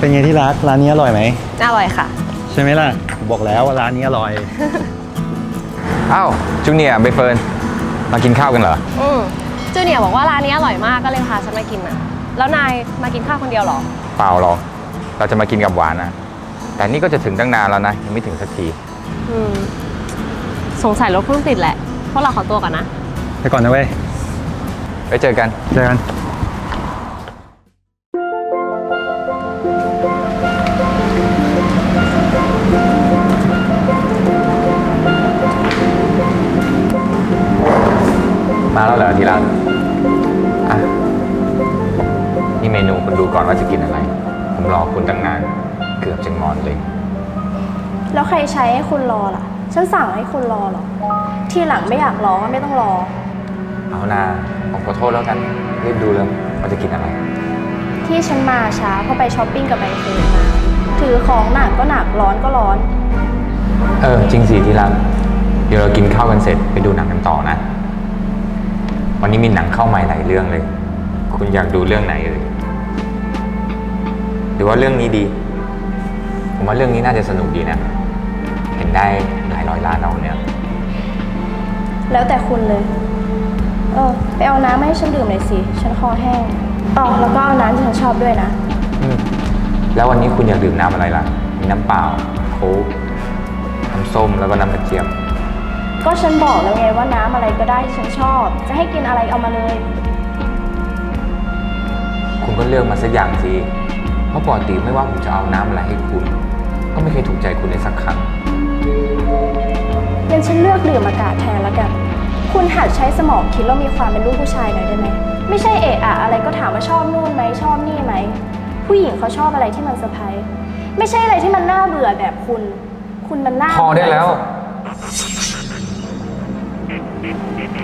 เป็นไงที่รักร้านนี้อร่อยไหมอร่อยค่ะ ใช่ไหมล่ะบอกแล้วว่าร้านนี้อร่อย อ้าวจูเนียร์ใบเฟิร์นมากินข้าวกันเหรอ อืมจูเนียร์บอกว่าร้านนี้อร่อยมากก็เลยพาฉันมากินอะ แล้วนายมากินข้าวคนเดียวเหรอ เปล่าหรอกเราจะมากินกับหวานนะแต่นี่ก็จะถึงตั้งนานแล้วนะยังไม่ถึงสักทีอืม สงสัยรถเพิ่งติดแหละพวกเราขอตัวก่อนนะ ไปก่อนนะเว้ยไว้เจอกัน เจอกัน มาแล้วเหรอที่รักอะนี่เมนูคุณดูก่อนว่าจะกินอะไร ผมรอคุณตั้งนาน เกือบจะงอนเลย แล้วใครใช้ให้คุณรอล่ะ ฉันสั่งให้คุณรอเหรอ ทีหลังไม่อยากรอก็ไม่ต้องรอ เอานาผมขอโทษแล้วกัน รีบดูเลยว่าจะกินอะไร ที่ฉันมาช้าเพราะไปช้อปปิ้งกับใบเฟิร์นมา ถือของหนักก็หนักร้อนก็ร้อน เออ จริงสิที่รักเดี๋ยวเรากินข้าวกันเสร็จไปดูหนังกันต่อนะ วันนี้มีหนังเข้าใหม่หลายเรื่องเลย คุณอยากดูเรื่องไหนเอ่ยหรือว่าเรื่องนี้ดี ผมว่าเรื่องนี้น่าจะสนุกดีนะ เห็นได้หลายร้อยล้านเอาเนี่ย แล้วแต่คุณเลย เออ ไปเอาน้ำมาให้ฉันดื่มหน่อยสิ ฉันคอแห้งอ๋อแล้วก็เอาน้ำที่ฉันชอบด้วยนะ อืม แล้ววันนี้คุณอยากดื่มน้ำอะไรล่ะ มีน้ำเปล่า โค้กน้ำส้มแล้วก็น้ำกระเจี๊ยบ ก็ฉันบอกแล้วไงว่าน้ำอะไรก็ได้ที่ฉันชอบ จะให้กินอะไรเอามาเลย คุณก็เลือกมาสักอย่างสิ เพราะปกติไม่ว่าผมจะเอาน้ำอะไรให้คุณ ก็ไม่เคยถูกใจคุณเลยสักครั้ง งั้นฉันเลือกดื่มอากาศแทนแล้วกัน คุณหัดใช้สมองคิดแล้วมีความเป็นลูกผู้ชายหน่อยได้ไหม ไม่ใช่เอะอะอะไรก็ถามว่าชอบนู่นไหมชอบนี่ไหม ผู้หญิงเขาชอบอะไรที่มันเซอร์ไพรส์ไม่ใช่อะไรที่มันน่าเบื่อแบบคุณ คุณมันน่าพอได้แล้ว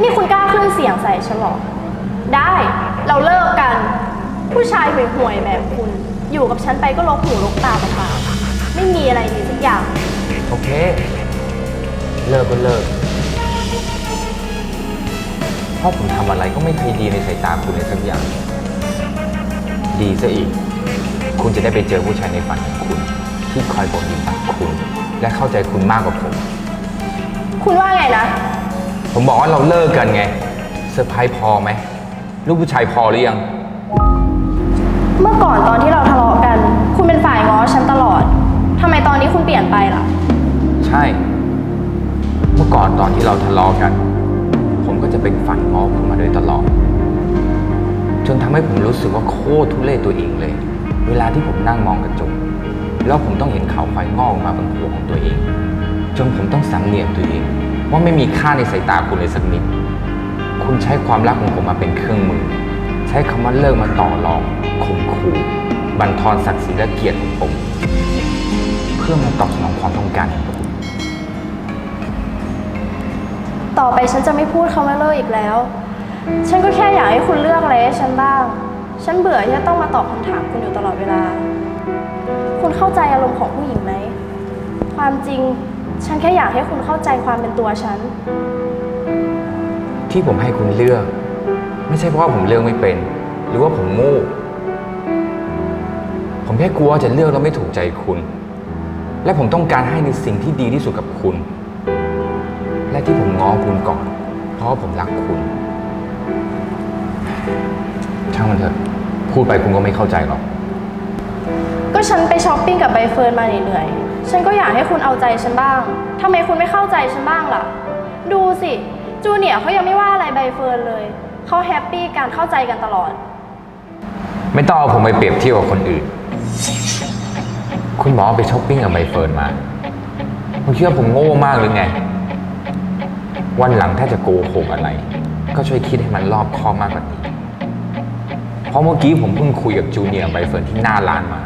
นี่คุณกล้าขึ้นเสียงใส่ฉันเหรอ ได้ เราเลิกกัน ผู้ชายห่วยๆแบบคุณ อยู่กับฉันไปก็ลกหูลกตาเปล่าๆไม่มีอะไรดีสักอย่าง โอเค เลิกก็เลิกเพราะผมทำอะไรก็ไม่เคยดีในสายตาคุณเลยสักอย่าง ดีซะอีก คุณจะได้ไปเจอผู้ชายในฝันของคุณ ที่คอยบอกยิ้มรักคุณ และเข้าใจคุณมากกว่าผม คุณว่าไงนะ ผมบอกว่าเราเลิกกันไงเซอร์ไพรส์พอไหมลูกผู้ชายพอหรือยัง เมื่อก่อนตอนที่เราทะเลาะกัน คุณเป็นฝ่ายง้อฉันตลอดทำไมตอนนี้คุณเปลี่ยนไปล่ะ ใช่ เมื่อก่อนตอนที่เราทะเลาะกัน ผมก็จะเป็นฝ่ายง้อคุณมาโดยตลอด จนทำให้ผมรู้สึกว่าโคตรทุเรศตัวเองเลย เวลาที่ผมนั่งมองกระจกแล้วผมต้องเห็นเขาไฟงอกออกมาบนหัวของตัวเอง จนผมต้องสำเนียกตัวเอง ว่าไม่มีค่าในสายตาคุณเลยสักนิด คุณใช้ความรักของผมมาเป็นเครื่องมือ ใช้คำว่าเลิกมาต่อรองข่มขู่บั่นทอนศักดิ์ศรีและเกียรติของผม เพื่อมาตอบสนองความต้องการของผมต่อไปฉันจะไม่พูดคำว่าเลิกอีกแล้ว ฉันก็แค่อยากให้คุณเลือกอะไรให้ฉันบ้าง ฉันเบื่อที่จะต้องมาตอบคำถามคุณอยู่ตลอดเวลา คุณเข้าใจอารมณ์ของผู้หญิงไหม ความจริง ฉันแค่อยากให้คุณเข้าใจความเป็นตัวฉัน ที่ผมให้คุณเลือก ไม่ใช่เพราะว่าผมเลือกไม่เป็น หรือว่าผมโง่ผมแค่กลัวว่าจะเลือกแล้วไม่ถูกใจคุณ และผมต้องการให้ในสิ่งที่ดีที่สุดกับคุณ และที่ผมง้อคุณก่อน เพราะว่าผมรักคุณ ช่างมันเถอะ พูดไปคุณก็ไม่เข้าใจหรอก ก็ฉันไปช้อปปิ้งกับใบเฟิร์นมาเหนื่อยๆ ฉันก็อยากให้คุณเอาใจฉันบ้าง ทำไมคุณไม่เข้าใจฉันบ้างล่ะ ดูสิ จูเนียร์เขายังไม่ว่าอะไรใบเฟิร์นเลย เขาแฮปปี้การเข้าใจกันตลอด ไม่ต้องเอาผมไปเปรียบเทียบกับคนอื่น คุณหมอไปช้อปปิ้งกับใบเฟิร์นมาคุณคิดว่าผมโง่มากหรือไง วันหลังถ้าจะโกหกอะไร ก็ช่วยคิดให้มันรอบคอบมากกว่านี้ เพราะเมื่อกี้ผมเพิ่งคุยกับจูเนียร์ใบเฟิร์นที่หน้าร้านมา